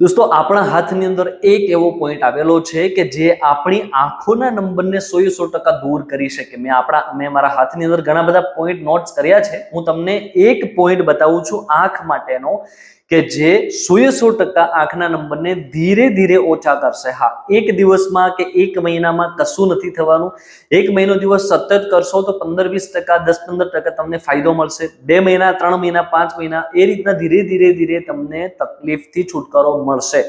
દોસ્તો, આપણા હાથની અંદર એક એવો પોઈન્ટ આવેલો છે કે જે આપણી આંખોના નંબરને સો સો ટકા દૂર કરી શકે. મેં આપણા, મેં મારા હાથની અંદર ઘણા બધા પોઈન્ટ નોટ્સ કર્યા છે. હું તમને એક પોઈન્ટ બતાવું છું આંખ માટેનો કે જે સો સો ટકા આંખના નંબરને ધીરે ધીરે ઓછા કરશે. હા, એક દિવસમાં કે એક મહિનામાં કશું નથી થવાનું. એક મહિનો દિવસ સતત કરશો તો પંદર વીસ ટકા, દસ પંદર ટકા તમને ફાયદો મળશે. બે મહિના, ત્રણ મહિના, પાંચ મહિના, એ રીતના ધીરે ધીરે ધીરે તમને તકલીફથી છુટકારો મળશે.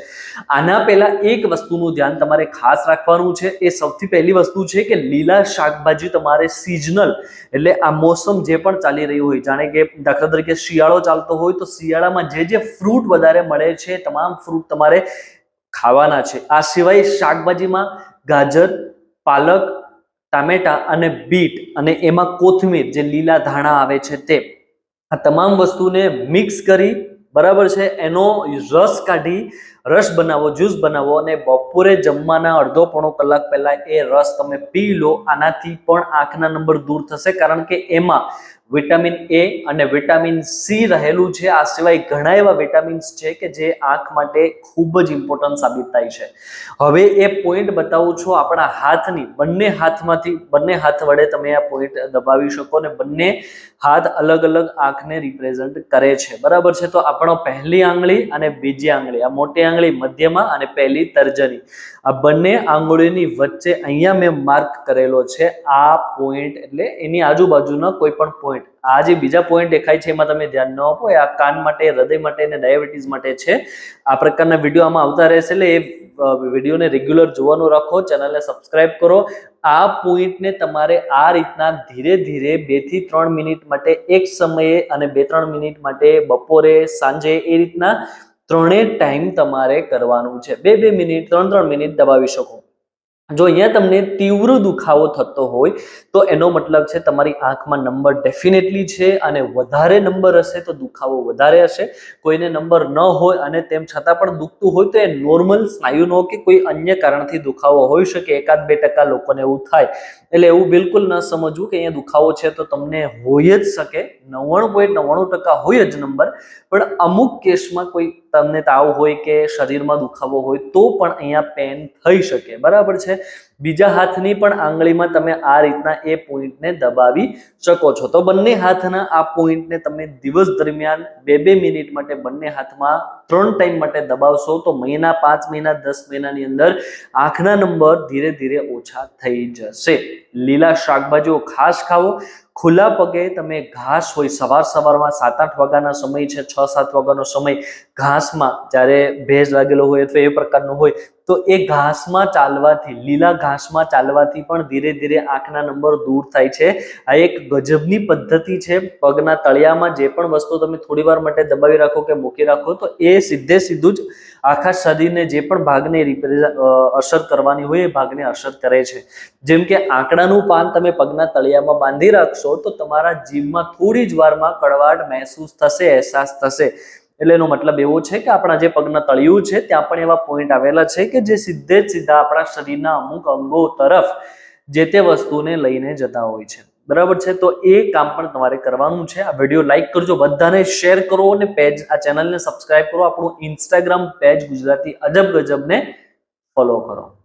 આના પહેલા એક વસ્તુનું ધ્યાન તમારે ખાસ રાખવાનું છે. એ સૌથી પહેલી વસ્તુ છે કે લીલા શાકભાજી તમારે સિઝનલ એટલે આ મોસમ જે પણ ચાલી રહ્યું હોય, જાણે કે દાખલા તરીકે શિયાળો ચાલતો હોય તો શિયાળામાં જે જે ફ્રૂટ વધારે મળે છે, તમામ ફ્રૂટ તમારે ખાવાના છે. આ સિવાય શાકભાજીમાં ગાજર, પાલક, ટામેટા અને બીટ અને એમાં કોથમીર જે લીલા ધાણા આવે છે તે, આ તમામ વસ્તુને મિક્સ કરી, બરાબર છે, એનો રસ કાઢી, રસ બનાવો, જ્યુસ બનાવો અને બપોરે જમવાના અડધો પોણો કલાક પહેલાં એ રસ તમે પી લો. આનાથી પણ આંખના નંબર દૂર થશે, કારણ કે એમાં વિટામિન એ અને વિટામિન સી રહેલું છે. આ સિવાય ઘણા એવા વિટામિન્સ છે કે જે આંખ માટે ખૂબ જ ઇમ્પોર્ટન્ટ સાબિત થાય છે. હવે એ પોઈન્ટ બતાવું છું આપણા હાથની. બંને હાથમાંથી, બંને હાથ વડે તમે આ પોઈન્ટ દબાવી શકો ને બંને હાથ અલગ અલગ આંખને રિપ્રેઝન્ટ કરે છે. બરાબર છે? તો આપણો પહેલી આંગળી અને બીજી આંગળી. આ મોટી આંગળી મધ્યમાં અને પહેલી તર્જની. આ બંને આંગળીની વચ્ચે અહીંયા મેં માર્ક કરેલો છે આ પોઈન્ટ એટલે એની આજુબાજુના કોઈ પણ પોઈન્ટ આ જે બીજા પોઈન્ટ દેખાય છે, એમાં તમે ધ્યાન ન આપો આ કાન માટે, હૃદય માટે અને ડાયાબિટીસ માટે છે. આ પ્રકારના વીડિયો આમાં આવતા રહેશે, એટલે એ વિડીયોને રેગ્યુલર જોવાનું રાખો ચેનલને સબસ્ક્રાઇબ કરો. આ પોઈન્ટને તમારે આ રીતના ધીરે ધીરે બેથી ત્રણ મિનિટ માટે, એક સમયે અને બે ત્રણ મિનિટ માટે, બપોરે, સાંજે, એ રીતના ત્રણેય ટાઈમ તમારે કરવાનું છે. બે બે મિનિટ, ત્રણ ત્રણ મિનિટ દબાવી શકો. જો અહીંયા તમને તીવ્ર દુખાવો થતો હોય, તો એનો મતલબ છે તમારી આંખમાં નંબર ડેફિનેટલી છે અને વધારે નંબર હશે તો દુખાવો વધારે હશે. કોઈને નંબર ન હોય અને તેમ છતાં પણ દુખતું હોય તો એ નોર્મલ સ્નાયુનો કે કોઈ અન્ય કારણથી દુખાવો હોઈ શકે, એકાદ બે ટકા લોકોને એવું થાય. એટલે એવું બિલકુલ ન સમજવું કે અહીંયા દુખાવો છે તો તમને હોય જ શકે, નવ્વાણું પોઈન્ટ નવ્વાણું ટકા હોય જ નંબર, પણ અમુક કેસમાં કોઈ તમને તાવ હોય કે શરીરમાં દુખાવો હોય તો પણ અહીંયા પેન થઈ શકે. બરાબર છે? બીજા હાથની પણ આંગળીમાં તમે આ રીતના એ પોઈન્ટને દબાવી શકો છો. તો બંને હાથના આ પોઈન્ટને તમે દિવસ દરમિયાન બે બે મિનિટ માટે બંને હાથમાં ત્રણ ટાઈમ માટે દબાવશો તો મહિના પાંચ મહિના દસ મહિનાની અંદર આંખના નંબર ધીરે ધીરે ઓછા થઈ જશે. લીલા શાકભાજીઓ ખાસ ખાવો ખુલ્લા પગે તમે ઘાસ હોય, સવાર સવારમાં સાત આઠ વાગ્યાના સમય છે, છ સાત વાગ્યાનો સમય ઘાસમાં જ્યારે ભેજ લાગેલો હોય અથવા એ પ્રકારનો હોય, તો એ ઘાસમાં ચાલવાથી, લીલા ઘાસમાં ચાલવાથી પણ ધીરે ધીરે આંખના નંબર દૂર થાય છે. આ એક ગજબની પદ્ધતિ છે. પગના તળિયામાં જે પણ વસ્તુ તમે થોડી વાર માટે દબાવી રાખો કે મૂકી રાખો, તો એ સીધે સીધું જ આખા શરીરને જે પણ ભાગને અસર કરવાની હોય, એ ભાગને અસર કરે છે. જેમ કે આંકડાનું પાન તમે પગના તળિયામાં બાંધી રાખશો, તો તમારા જીમમાં થોડી જ વારમાં કડવાટ મહેસૂસ થશે, અહેસાસ થશે. એટલે એનો મતલબ એવો છે કે આપણા જે પગના તળિયું છે, ત્યાં પણ એવા પોઈન્ટ આવેલા છે કે જે સીધે જ સીધા આપણા શરીરના અમુક અંગો તરફ જે તે વસ્તુને લઈને જતા હોય છે. બરાબર છે? તો એ કામ પણ તમારે કરવાનું છે. આ વીડિયો લાઇક કરજો, બધાને શેર કરો અને પેજ આ ચેનલને સબસ્ક્રાઇબ કરો. આપણું ઇન્સ્ટાગ્રામ પેજ ગુજરાતી અજબ ગજબને ફોલો કરો.